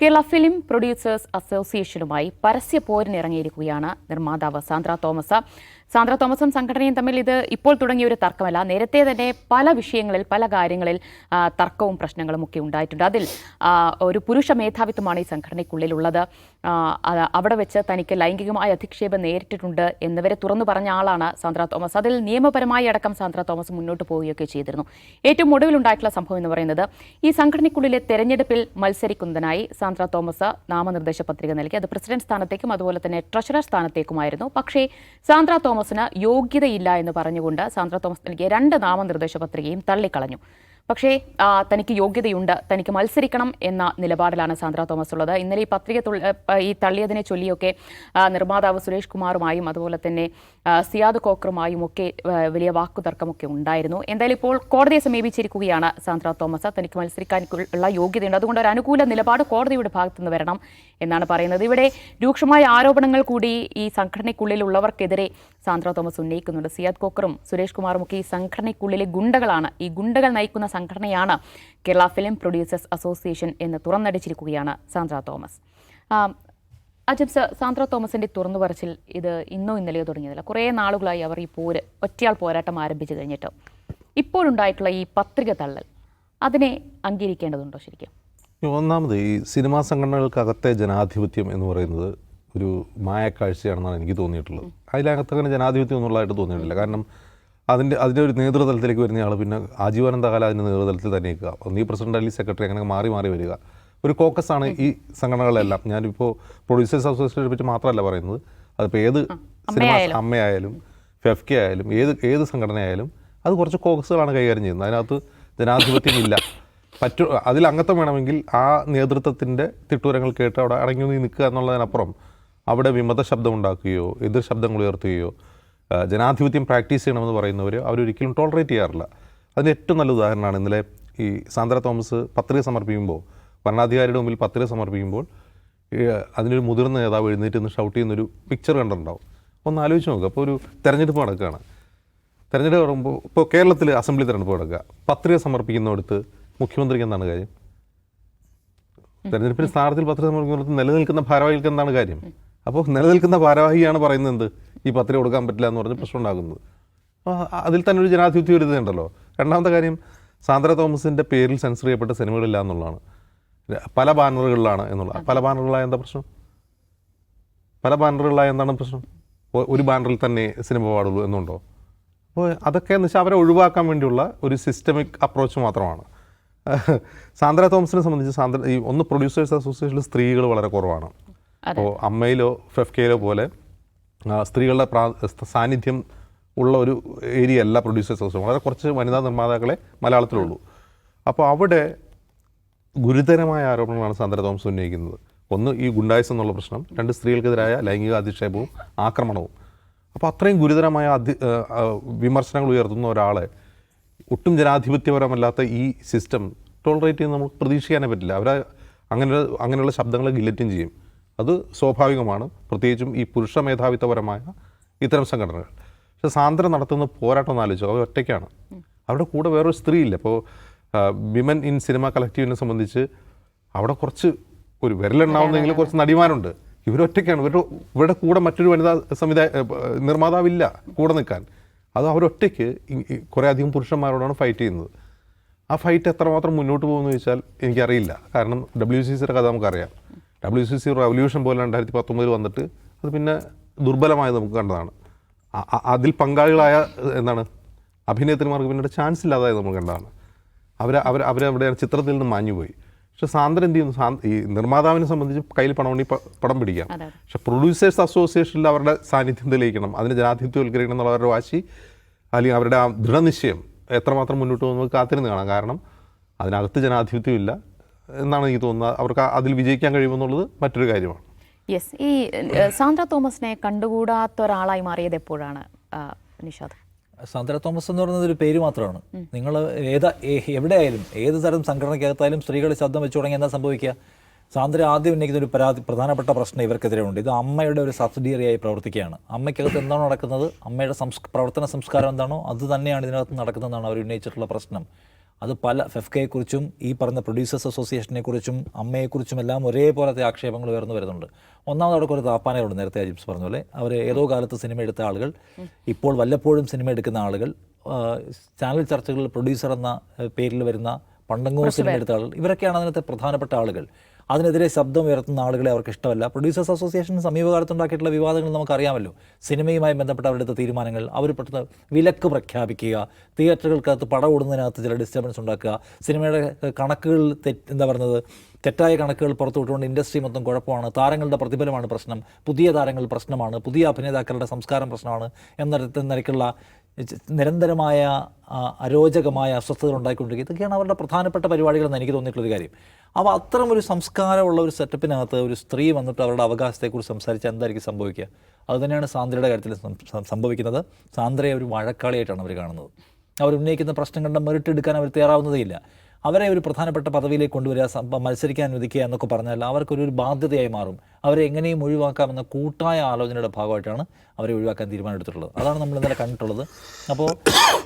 Kerala film producers അസോസിയേഷനുമായി പരസ്യ പോരിനിറങ്ങിയിരിക്കുകയാണ് നിർമ്മാതാവ് Sandra Thomas. Sandra തോമസും സംഘടനയും തമ്മിൽ ഇത് ഇപ്പോൾ തുടങ്ങിയ ഒരു തർക്കമല്ല. നേരത്തെ തന്നെ പല വിഷയങ്ങളിൽ പല കാര്യങ്ങളിൽ തർക്കവും പ്രശ്നങ്ങളും ഒക്കെ ഉണ്ടായിട്ടുണ്ട്. അതിൽ ഒരു പുരുഷ മേധാവിത്വമാണ് ഈ സംഘടനയ്ക്കുള്ളിലുള്ളത്. അവിടെ വെച്ച് തനിക്ക് ലൈംഗികമായ അധിക്ഷേപം നേരിട്ടിട്ടുണ്ട് എന്നിവരെ തുറന്നു പറഞ്ഞ ആളാണ് സാന്ദ്ര തോമസ്. അതിൽ നിയമപരമായി അടക്കം സാന്ദ്ര തോമസ് മുന്നോട്ട് പോവുകയൊക്കെ ചെയ്തിരുന്നു. ഏറ്റവും ഒടുവിലുണ്ടായിട്ടുള്ള സംഭവം എന്ന് പറയുന്നത് ഈ സംഘടനയ്ക്കുള്ളിലെ തെരഞ്ഞെടുപ്പിൽ മത്സരിക്കുന്നതിനായി സാന്ദ്ര തോമസ് നാമനിർദ്ദേശ പത്രിക നൽകി. അത് പ്രസിഡന്റ് സ്ഥാനത്തേക്കും അതുപോലെ തന്നെ ട്രഷറർ സ്ഥാനത്തേക്കുമായിരുന്നു. പക്ഷേ സാന്ദ്ര തോമസിന് യോഗ്യതയില്ല എന്ന് പറഞ്ഞുകൊണ്ട് സാന്ദ്ര തോമസ് നൽകിയ രണ്ട് നാമനിർദ്ദേശ പത്രികയും തള്ളിക്കളഞ്ഞു പക്ഷേ തനിക്ക് യോഗ്യതയുണ്ട്. തനിക്ക് മത്സരിക്കണം എന്ന നിലപാടിലാണ് സാന്ദ്ര തോമസ് ഉള്ളത്. ഇന്നലെ ഈ പത്രിക ഈ തള്ളിയതിനെ ചൊല്ലിയൊക്കെ നിർമ്മാതാവ് സുരേഷ് കുമാറുമായും അതുപോലെ തന്നെ സിയാദ് കോക്കറുമായും ഒക്കെ വലിയ വാക്കുതർക്കമൊക്കെ ഉണ്ടായിരുന്നു. എന്തായാലും ഇപ്പോൾ കോടതിയെ സമീപിച്ചിരിക്കുകയാണ് സാന്ദ്ര തോമസ്. തനിക്ക് മത്സരിക്കാൻ ഉള്ള യോഗ്യതയുണ്ട്. അതുകൊണ്ട് ഒരു അനുകൂല നിലപാട് കോടതിയുടെ ഭാഗത്തുനിന്ന് വരണം എന്നാണ് പറയുന്നത്. ഇവിടെ രൂക്ഷമായ ആരോപണങ്ങൾ കൂടി ഈ സംഘടനയ്ക്കുള്ളിലുള്ളവർക്കെതിരെ സാന്ദ്ര തോമസ് ഉന്നയിക്കുന്നുണ്ട്. സിയാദ് കോക്കറും സുരേഷ് കുമാറും ഒക്കെ ഈ സംഘടനയ്ക്കുള്ളിലെ ഗുണ്ടകളാണ്. ഈ ഗുണ്ടകൾ നയിക്കുന്ന സംഘടനയാണ്. കേരള ഫിലിം പ്രൊഡ്യൂസേഴ്സ് അസോസിയേഷൻ എന്ന് തുറന്നടിച്ചിരിക്കുകയാണ് സാന്ദ്ര തോമസ്. ആ, സർ സാന്ദ്ര തോമസിന്റെ തുറന്നു പറച്ചിൽ ഇത് ഇന്നോ ഇന്നലെയോ തുടങ്ങിയതല്ല. കുറേ നാളുകളായി അവർ ഈ പോര് ഒറ്റയാൾ പോരാട്ടം ആരംഭിച്ചു കഴിഞ്ഞിട്ട്. ഇപ്പോഴുണ്ടായിട്ടുള്ള ഈ പത്രിക തള്ളൽ അതിനെ അംഗീകരിക്കേണ്ടതുണ്ടോ ശരിക്കും? ഒന്നാമത് ഈ സിനിമാ സംഘടനകൾക്കകത്തെ ജനാധിപത്യം എന്ന് പറയുന്നത് ഒരു മായക്കാഴ്ചയാണെന്നാണ് എനിക്ക് തോന്നിയിട്ടുള്ളത്. അതിലകത്ത് അങ്ങനെ ജനാധിപത്യം എന്നുള്ളതായിട്ട് തോന്നിയിട്ടില്ല. കാരണം അതിന്റെ അതിന്റെ ഒരു നേതൃതലത്തിലേക്ക് വരുന്ന ആൾ പിന്നെ ആജീവനന്തകാലം അതിന്റെ നേതൃതലത്തിൽ തന്നെ നിൽക്കുക. ഒന്നീ പ്രസിഡന്റ് അല്ലെങ്കിൽ സെക്രട്ടറി അങ്ങനെ മാറി മാറി വരിക. ഒരു കോക്കസാണ് ഈ സംഘടനകളെല്ലാം. ഞാനിപ്പോൾ പ്രൊഡ്യൂസേഴ്സ് അസോസിയേഷനെ പറ്റി മാത്രമല്ല പറയുന്നത്. അതിപ്പോൾ ഏത് സിനിമ അമ്മയായാലും. ഫെഫ്കെ ആയാലും ഏത് ഏത് സംഘടനയായാലും അത് കുറച്ച് കോക്കസുകളാണ് കൈകാര്യം ചെയ്യുന്നത്. അതിനകത്ത് ജനാധിപത്യമില്ല. പറ്റു അതിൽ അംഗത്വം വേണമെങ്കിൽ ആ നേതൃത്വത്തിന്റെ തിട്ടൂരങ്ങൾ കേട്ട് അവിടെ അടങ്ങി നിൽക്കുക എന്നുള്ളതിനപ്പുറം അവിടെ വിമത ശബ്ദം ഉണ്ടാക്കുകയോ എതിർ ശബ്ദങ്ങൾ ഉയർത്തുകയോ ജനാധിപത്യം പ്രാക്ടീസ് ചെയ്യണമെന്ന് പറയുന്നവർ അവരൊരിക്കലും ടോളറേറ്റ് ചെയ്യാറില്ല. അതിന് ഏറ്റവും നല്ല ഉദാഹരണമാണ് ഇന്നലെ ഈ സാന്ദ്ര തോമസ് പത്രിക സമർപ്പിക്കുമ്പോൾ ഭരണാധികാരിയുടെ മുമ്പിൽ പത്രിക സമർപ്പിക്കുമ്പോൾ അതിനൊരു മുതിർന്ന നേതാവ് എഴുന്നേറ്റ് നിന്ന് ഷൗട്ട് ചെയ്യുന്നൊരു പിക്ചർ കണ്ടിട്ടുണ്ടാവും. ഒന്ന് ആലോചിച്ച് നോക്കുക അപ്പോൾ ഒരു തെരഞ്ഞെടുപ്പ് നടക്കുകയാണ്. തെരഞ്ഞെടുപ്പ് പറയുമ്പോൾ ഇപ്പോൾ കേരളത്തിൽ അസംബ്ലി തെരഞ്ഞെടുപ്പ് നടക്കുക. പത്രിക സമർപ്പിക്കുന്നിടത്ത് മുഖ്യമന്ത്രിക്ക് എന്താണ് കാര്യം? തെരഞ്ഞെടുപ്പിന് സ്ഥാനത്തിൽ പത്രിക സമർപ്പിക്കുന്നിടത്ത് നിലനിൽക്കുന്ന ഭാരവാഹികൾക്ക് എന്താണ് കാര്യം? അപ്പോൾ നിലനിൽക്കുന്ന ഭാരവാഹിയാണ് പറയുന്നത് എന്ത്? ഈ പത്രിക കൊടുക്കാൻ പറ്റില്ല എന്ന് പറഞ്ഞ് പ്രശ്നം ഉണ്ടാകുന്നത് അപ്പോൾ അതിൽ തന്നെ ഒരു ജനാധിപത്യ ഒരു ഇതുണ്ടല്ലോ രണ്ടാമത്തെ കാര്യം സാന്ദ്ര തോമസിന്റെ പേരിൽ സെൻസർ ചെയ്യപ്പെട്ട സിനിമകളില്ല എന്നുള്ളതാണ്. പല ബാനറുകളിലാണ് എന്നുള്ളത്. പല ബാനറുകളായ എന്താ പ്രശ്നം? പല ബാനറുകളായ എന്താണ് പ്രശ്നം? ഒരു ബാനറിൽ തന്നെ സിനിമ പാടുള്ളൂ എന്നുണ്ടോ? അപ്പോൾ അതൊക്കെ എന്ന് വെച്ചാൽ അവരെ ഒഴിവാക്കാൻ വേണ്ടിയുള്ള ഒരു സിസ്റ്റമിക് അപ്രോച്ച് മാത്രമാണ്. സാന്ദ്ര തോമസിനെ സംബന്ധിച്ച് സാന്ദ്ര ഈ ഒന്ന് പ്രൊഡ്യൂസേഴ്സ് അസോസിയേഷനിൽ സ്ത്രീകൾ വളരെ കുറവാണ്. അപ്പോൾ അമ്മയിലോ ഫെഫ്കയിലോ പോലെ സ്ത്രീകളുടെ പ്രാ സാന്നിധ്യം ഉള്ള ഒരു ഏരിയ അല്ല പ്രൊഡ്യൂസേഴ്സ് ഹൗസ്. വളരെ കുറച്ച് വനിതാ നിർമ്മാതാക്കളെ മലയാളത്തിലുള്ളൂ. അപ്പോൾ അവിടെ ഗുരുതരമായ ആരോപണങ്ങളാണ് സാന്ദ്ര തോമസ് ഉന്നയിക്കുന്നത്. ഒന്ന് ഈ ഗുണ്ടായിസം എന്നുള്ള പ്രശ്നം രണ്ട് സ്ത്രീകൾക്കെതിരായ ലൈംഗിക അധിക്ഷേപവും ആക്രമണവും. അപ്പോൾ അത്രയും ഗുരുതരമായ അധി വിമർശനങ്ങൾ ഉയർത്തുന്ന ഒരാളെ ഒട്ടും ജനാധിപത്യപരമല്ലാത്ത ഈ സിസ്റ്റം ടോളറേറ്റ് ചെയ്യുന്ന നമുക്ക് പ്രതീക്ഷിക്കാനേ പറ്റില്ല. അവരെ അങ്ങനെ അങ്ങനെയുള്ള ശബ്ദങ്ങളെ ഗില്ലറ്റും ചെയ്യും. അത് സ്വാഭാവികമാണ്. പ്രത്യേകിച്ചും ഈ പുരുഷ മേധാവിത്വപരമായ ഇത്തരം സംഘടനകൾ. പക്ഷെ സാന്ദ്ര നടത്തുന്ന പോരാട്ടം ഒന്ന് ആലോചിച്ചു അവർ ഒറ്റയ്ക്കാണ്. അവരുടെ കൂടെ വേറൊരു സ്ത്രീ ഇല്ല അപ്പോൾ വിമൻ ഇൻ സിനിമ കളക്റ്റീവിനെ സംബന്ധിച്ച് അവിടെ കുറച്ച് ഒരു വിരലുണ്ടാവുന്നെങ്കിലും കുറച്ച് നടിമാരുണ്ട്. ഇവരൊറ്റയ്ക്കാണ് ഇവരുടെ ഇവരുടെ കൂടെ മറ്റൊരു വനിതാ സംവിധായ നിർമ്മാതാവില്ല കൂടെ നിൽക്കാൻ. അത് അവരൊറ്റയ്ക്ക് കുറേ അധികം പുരുഷന്മാരോടാണ് ഫൈറ്റ് ചെയ്യുന്നത്. ആ ഫൈറ്റ് എത്രമാത്രം മുന്നോട്ട് പോകുമെന്ന് ചോദിച്ചാൽ എനിക്കറിയില്ല. കാരണം ഡബ്ല്യു സി സിയുടെ കഥ നമുക്കറിയാം. ഡബ്ല്യു സി സി റവല്യൂഷൻ പോലെ രണ്ടായിരത്തി പത്തൊമ്പതിൽ വന്നിട്ട് അത് പിന്നെ ദുർബലമായത് നമുക്ക് കണ്ടതാണ്. അതിൽ പങ്കാളികളായ എന്താണ് അഭിനേത്രിമാർക്ക് പിന്നീട് ചാൻസ് ഇല്ലാതായത് നമ്മൾ കണ്ടതാണ്. അവർ അവർ അവരവിടെ ചിത്രത്തിൽ നിന്ന് മാഞ്ഞുപോയി. പക്ഷെ സാന്ദ്രൻ എന്ത് ചെയ്യുന്നു? ഈ നിർമ്മാതാവിനെ സംബന്ധിച്ച് കയ്യിൽ പണം ഉണ്ടെങ്കിൽ പടം പിടിക്കാം. പക്ഷെ പ്രൊഡ്യൂസേഴ്സ് അസോസിയേഷനിൽ അവരുടെ സാന്നിധ്യം തെളിയിക്കണം. അതിന് ജനാധിപത്യവൽക്കരിക്കണം എന്നുള്ള അവരുടെ വാശി അല്ലെങ്കിൽ അവരുടെ ആ ദൃഢനിശ്ചയം എത്രമാത്രം മുന്നോട്ട് പോകുന്നത് കാത്തിരുന്ന് കാണാം. കാരണം അതിനകത്ത് ജനാധിപത്യമില്ല. എന്നാണ് എനിക്ക് തോന്നുന്നത്. അവർക്ക് അതിൽ വിജയിക്കാൻ കഴിയുമെന്നുള്ളത് മറ്റൊരു കാര്യമാണ്. യെസ് ഈ സാന്ദ്ര തോമസിനെ കണ്ടുകൂടാത്ത ഒരാളായി മാറിയത് എപ്പോഴാണ് നിഷാദ്? സാന്ദ്ര തോമസ് എന്ന് പറയുന്നത് ഒരു പേര് മാത്രമാണ്. നിങ്ങൾ ഏതാ എവിടെയായാലും ഏത് തരം സംഘടനയ്ക്കകത്തായാലും സ്ത്രീകൾ ശബ്ദം വെച്ചു തുടങ്ങി എന്താ സംഭവിക്കുക? സാന്ദ്ര ആദ്യം ഉന്നയിക്കുന്ന ഒരു പരാതി പ്രധാനപ്പെട്ട പ്രശ്നം ഇവർക്കെതിരെ ഉണ്ട് ഇത് അമ്മയുടെ ഒരു സബ്സിഡിയറിയായി പ്രവർത്തിക്കുകയാണ്. അമ്മയ്ക്കകത്ത് എന്താണോ നടക്കുന്നത്? അമ്മയുടെ സംസ് പ്രവർത്തന സംസ്കാരം എന്താണോ അത് തന്നെയാണ് ഇതിനകത്ത് നടക്കുന്നതെന്നാണ് അവർ ഉന്നയിച്ചിട്ടുള്ള പ്രശ്നം. അത് പല ഫെഫ്കയെക്കുറിച്ചും ഈ പറഞ്ഞ പ്രൊഡ്യൂസേഴ്സ് അസോസിയേഷനെക്കുറിച്ചും അമ്മയെക്കുറിച്ചും എല്ലാം ഒരേപോലത്തെ ആക്ഷേപങ്ങൾ ഉയർന്നു വരുന്നുണ്ട്. ഒന്നാമത് അവിടെ കുറേ താപ്പാനകളുണ്ട് നേരത്തെ അജിബ്സ് പറഞ്ഞ പോലെ അവർ ഏതോ കാലത്ത് സിനിമ എടുത്ത ആളുകൾ ഇപ്പോൾ വല്ലപ്പോഴും സിനിമ എടുക്കുന്ന ആളുകൾ ചാനൽ ചർച്ചകളിൽ പ്രൊഡ്യൂസർ എന്ന പേരിൽ വരുന്ന പണ്ടങ്ങോ സിനിമ എടുത്ത ആളുകൾ ഇവരൊക്കെയാണ് അതിനകത്തെ പ്രധാനപ്പെട്ട ആളുകൾ. അതിനെതിരെ ശബ്ദം ഉയർത്തുന്ന ആളുകളെ അവർക്ക് ഇഷ്ടമല്ല. പ്രൊഡ്യൂസേഴ്സ് അസോസിയേഷൻ സമീപകാലത്ത് ഉണ്ടാക്കിയിട്ടുള്ള വിവാദങ്ങൾ നമുക്കറിയാമല്ലോ. സിനിമയുമായി ബന്ധപ്പെട്ട അവരുടെ തീരുമാനങ്ങൾ അവർ പെട്ടെന്ന് വിലക്ക് പ്രഖ്യാപിക്കുക തിയേറ്ററുകൾക്കകത്ത് പടം ഓടുന്നതിനകത്ത് ചില ഡിസ്റ്റർബൻസ് ഉണ്ടാക്കുക സിനിമയുടെ കണക്കുകൾ തെറ്റ് എന്താ പറയുന്നത് തെറ്റായ കണക്കുകൾ പുറത്തുവിട്ടുകൊണ്ട് ഇൻഡസ്ട്രി മൊത്തം കുഴപ്പമാണ് താരങ്ങളുടെ പ്രതിഫലമാണ് പ്രശ്നം പുതിയ താരങ്ങൾ പ്രശ്നമാണ് പുതിയ അഭിനേതാക്കളുടെ സംസ്കാരം പ്രശ്നമാണ് എന്ന നിരക്കുള്ള നിരന്തരമായ അരോചകമായ അസ്വസ്ഥതകൾ ഉണ്ടായിക്കൊണ്ടിരിക്കുക. ഇതൊക്കെയാണ് അവരുടെ പ്രധാനപ്പെട്ട പരിപാടികളെന്ന് എനിക്ക് തോന്നിയിട്ടുള്ളൊരു കാര്യം. അപ്പോൾ അത്തരം ഒരു സംസ്കാരമുള്ള ഒരു സെറ്റപ്പിനകത്ത് ഒരു സ്ത്രീ വന്നിട്ട് അവരുടെ അവകാശത്തെക്കുറിച്ച് സംസാരിച്ചാൽ എന്തായിരിക്കും സംഭവിക്കുക? അതുതന്നെയാണ് സാന്ദ്രയുടെ കാര്യത്തിൽ സംഭവിക്കുന്നത്. സാന്ദ്രയെ ഒരു വഴക്കാളിയായിട്ടാണ് അവർ കാണുന്നത്. അവർ ഉന്നയിക്കുന്ന പ്രശ്നം മെറിറ്റ് മെറിട്ടെടുക്കാൻ അവർ തയ്യാറാവുന്നതേയില്ല. അവരെ ഒരു പ്രധാനപ്പെട്ട പദവിയിലേക്ക് കൊണ്ടുവരിക മത്സരിക്കാൻ അനുവദിക്കുക എന്നൊക്കെ പറഞ്ഞാൽ അവർക്കൊരു ബാധ്യതയായി മാറും. അവരെ എങ്ങനെയും ഒഴിവാക്കാമെന്ന കൂട്ടായ ആലോചനയുടെ ഭാഗമായിട്ടാണ് അവരെ ഒഴിവാക്കാൻ തീരുമാനമെടുത്തിട്ടുള്ളത്. അതാണ് നമ്മൾ ഇന്നലെ കണ്ടിട്ടുള്ളത്. അപ്പോൾ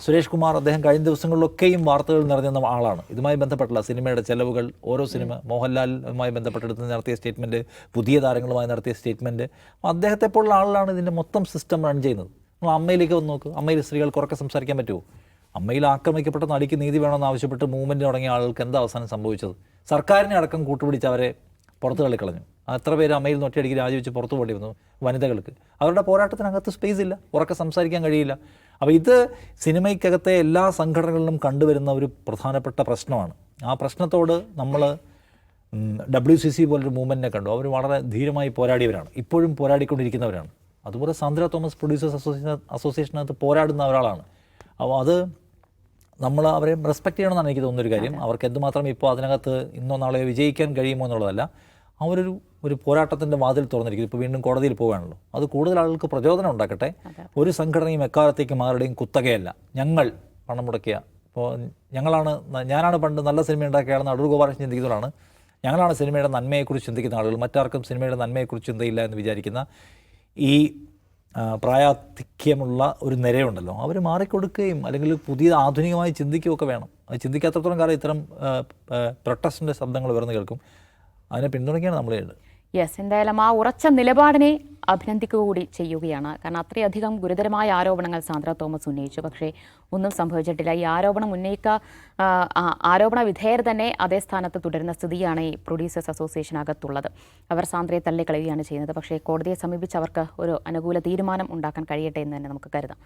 സുരേഷ് കുമാർ അദ്ദേഹം കഴിഞ്ഞ ദിവസങ്ങളിലൊക്കെയും വാർത്തകൾ നിറഞ്ഞ ആളാണ്. ഇതുമായി ബന്ധപ്പെട്ടുള്ള സിനിമയുടെ ചെലവുകൾ ഓരോ സിനിമ മോഹൻലാലുമായി ബന്ധപ്പെട്ടെടുത്ത് നടത്തിയ സ്റ്റേറ്റ്മെന്റ് പുതിയ താരങ്ങളുമായി നടത്തിയ സ്റ്റേറ്റ്മെന്റ് അദ്ദേഹത്തെ പോലുള്ള ആളാണ് ഇതിന്റെ മൊത്തം സിസ്റ്റം റൺ ചെയ്യുന്നത്. നമ്മൾ അമ്മയിലേക്ക് വന്ന് നോക്ക്. അമ്മയിൽ സ്ത്രീകൾ ഉറക്കെ സംസാരിക്കാൻ പറ്റുമോ? അമ്മയിൽ ആക്രമിക്കപ്പെട്ട നടിക്ക് നീതി വേണമെന്ന് ആവശ്യപ്പെട്ട് മൂവ്മെന്റ് തുടങ്ങിയ ആളുകൾക്ക് എന്താ അവസാനം സംഭവിച്ചത്? സർക്കാരിനെ അടക്കം കൂട്ടുപിടിച്ച് അവരെ പുറത്തു തള്ളിക്കളഞ്ഞു. എത്ര പേര് അമ്മയിൽ നിന്ന് ഒറ്റയടിക്ക് രാജിവെച്ച് പുറത്തു പോകേണ്ടി വന്നു വനിതകൾക്ക്. അവരുടെ പോരാട്ടത്തിനകത്ത് സ്പേസ് ഇല്ല. ഉറക്കെ സംസാരിക്കാൻ കഴിയില്ല. അപ്പോൾ ഇത് സിനിമയ്ക്കകത്തെ എല്ലാ സംഘടനകളിലും കണ്ടുവരുന്ന ഒരു പ്രധാനപ്പെട്ട പ്രശ്നമാണ്. ആ പ്രശ്നത്തോട് നമ്മൾ ഡബ്ല്യു സി സി പോലൊരു മൂവ്മെന്റിനെ കണ്ടു. അവർ വളരെ ധീരമായി പോരാടിയവരാണ്. ഇപ്പോഴും പോരാടിക്കൊണ്ടിരിക്കുന്നവരാണ്. അതുപോലെ സാന്ദ്ര തോമസ് പ്രൊഡ്യൂസേഴ്സ് അസോസിയേഷൻ അസോസിയേഷനകത്ത് പോരാടുന്ന ഒരാളാണ്. അപ്പോൾ അത് നമ്മൾ അവരെ റെസ്പെക്ട് ചെയ്യണമെന്നാണ് എനിക്ക് തോന്നുന്നൊരു കാര്യം. അവർക്ക് എന്തുമാത്രം ഇപ്പോൾ അതിനകത്ത് ഇന്നോ നാളെയോ വിജയിക്കാൻ കഴിയുമോ എന്നുള്ളതല്ല. അവരൊരു ഒരു പോരാട്ടത്തിന്റെ വാതിൽ തുറന്നിരിക്കും ഇപ്പോൾ വീണ്ടും കോടതിയിൽ പോവുകയാണല്ലോ. അത് കൂടുതൽ ആളുകൾക്ക് പ്രചോദനം ഉണ്ടാക്കട്ടെ. ഒരു സംഘടനയും എക്കാലത്തേക്കും ആരുടെയും കുത്തകയല്ല. ഞങ്ങൾ പണം മുടക്കിയ. ഇപ്പോൾ ഞങ്ങളാണ് ഞാനാണ് പണ്ട് നല്ല സിനിമ ഉണ്ടാക്കിയാണ് അടൂർ ഗോപാലകൃഷ്ണൻ ചിന്തിക്കുന്നവരാണ്. ഞങ്ങളാണ് സിനിമയുടെ നന്മയെക്കുറിച്ച് ചിന്തിക്കുന്ന ആളുകൾ. മറ്റാർക്കും സിനിമയുടെ നന്മയെക്കുറിച്ച് ചിന്തയില്ല എന്ന് വിചാരിക്കുന്ന ഈ പ്രായാധിക്യമുള്ള ഒരു നിരയുണ്ടല്ലോ. അവർ മാറിക്കൊടുക്കുകയും അല്ലെങ്കിൽ പുതിയ ആധുനികമായി ചിന്തിക്കുകയൊക്കെ വേണം. അത് ചിന്തിക്കാത്തത്രത്തോളം കാലം ഇത്തരം പ്രൊട്ടസ്റ്റിന്റെ ശബ്ദങ്ങൾ ഉയർന്നു കേൾക്കും. അതിനെ പിന്തുണയ്ക്കുകയാണ് നമ്മൾ ചെയ്യേണ്ടത്. യെസ് എന്തായാലും ആ ഉറച്ച നിലപാടിനെ അഭിനന്ദിക്കുക കൂടി ചെയ്യുകയാണ്. കാരണം അത്രയധികം ഗുരുതരമായ ആരോപണങ്ങൾ സാന്ദ്ര തോമസ് ഉന്നയിച്ചു. പക്ഷേ ഒന്നും സംഭവിച്ചിട്ടില്ല. ഈ ആരോപണം ഉന്നയിക്ക ആരോപണ വിധേയർ തന്നെ അതേ സ്ഥാനത്ത് തുടരുന്ന സ്ഥിതിയാണ് ഈ പ്രൊഡ്യൂസേഴ്സ് അസോസിയേഷനകത്തുള്ളത് അവർ സാന്ദ്രയെ തള്ളിക്കളയുകയാണ് ചെയ്യുന്നത്. പക്ഷേ കോടതിയെ സമീപിച്ച് അവർക്ക് ഒരു അനുകൂല തീരുമാനം ഉണ്ടാക്കാൻ കഴിയട്ടെ എന്ന് തന്നെ നമുക്ക് കരുതാം.